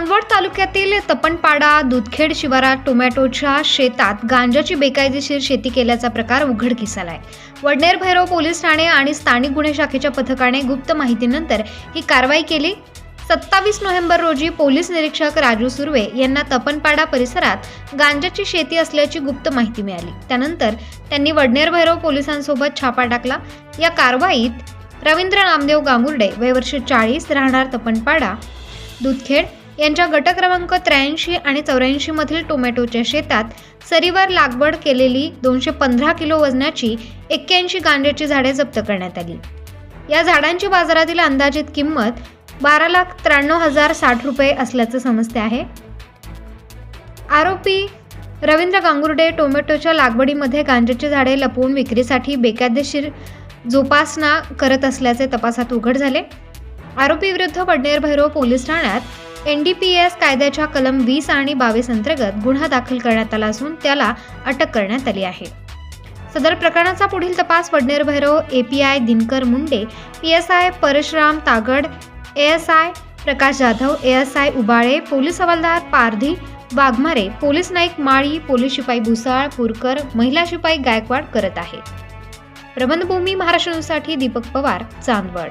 चांदवड तालुक्यातील तपनपाडा दुधखेड शिवारात टोमॅटोच्या शेतात गांजाची बेकायदेशीर शेती केल्याचा प्रकार उघडकीस आलाय वडनेर भैरव पोलीस ठाणे आणि स्थानिक गुन्हे शाखेच्या पथकाने गुप्त माहितीनंतर ही कारवाई केली. सत्तावीस नोव्हेंबर रोजी पोलीस निरीक्षक राजू सुर्वे यांना तपनपाडा परिसरात गांजाची शेती असल्याची गुप्त माहिती मिळाली. त्यानंतर त्यांनी वडनेर भैरव पोलिसांसोबत छापा टाकला. या कारवाईत रवींद्र नामदेव गांगुर्डे वयवर्ष चाळीस राहणार तपनपाडा दुधखेड यांच्या गट क्रमांक त्र्याऐंशी आणि चौऱ्याऐंशी मधील टोमॅटोच्या शेतात सरीवर लागवड केलेली दोनशे पंधरा किलो वजनाची एक्क्याऐंशी गांज्याची झाडे जप्त करण्यात आली. या झाडांची बाजारातील अंदाजित किंमत बारा लाख त्र्याण्णव हजार साठ रुपये असल्याचं समजते आहे. आरोपी रवींद्र गांगुर्डे टोमॅटोच्या लागवडीमध्ये गांजाची झाडे लपवून विक्रीसाठी बेकायदेशीर जोपासना करत असल्याचे तपासात उघड झाले. आरोपीविरुद्ध वडनेर भैरव पोलीस ठाण्यात एन डी पी एस कायद्याच्या कलम वीस आणि बावीस अंतर्गत गुन्हा दाखल करण्यात आला असून त्याला अटक करण्यात आली आहे. सदर प्रकरणाचा पुढील तपास Vadner Bhairav API Dinkar Munde P S I Parshuram Tagad A S I Prakash Jadhav A S I Ubale police हवालदार पारधी वाघमारे पोलीस नाईक माळी पोलीस शिपाई भुसाळ पुरकर महिला शिपाई गायकवाड करत आहे. प्रबंधभूमी महाराष्ट्र दीपक पवार चांदवड.